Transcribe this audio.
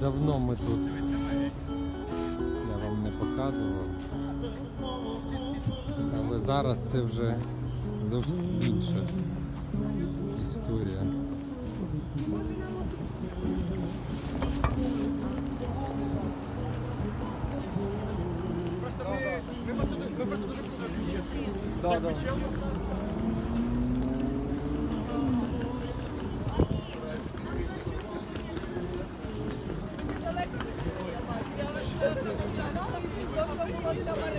Давно ми тут. Я вам не показував. Але зараз це вже зовсім інша історія. Просто ми, ми, просто, дуже- ми просто дуже пізно включили. Да, Так Gracias.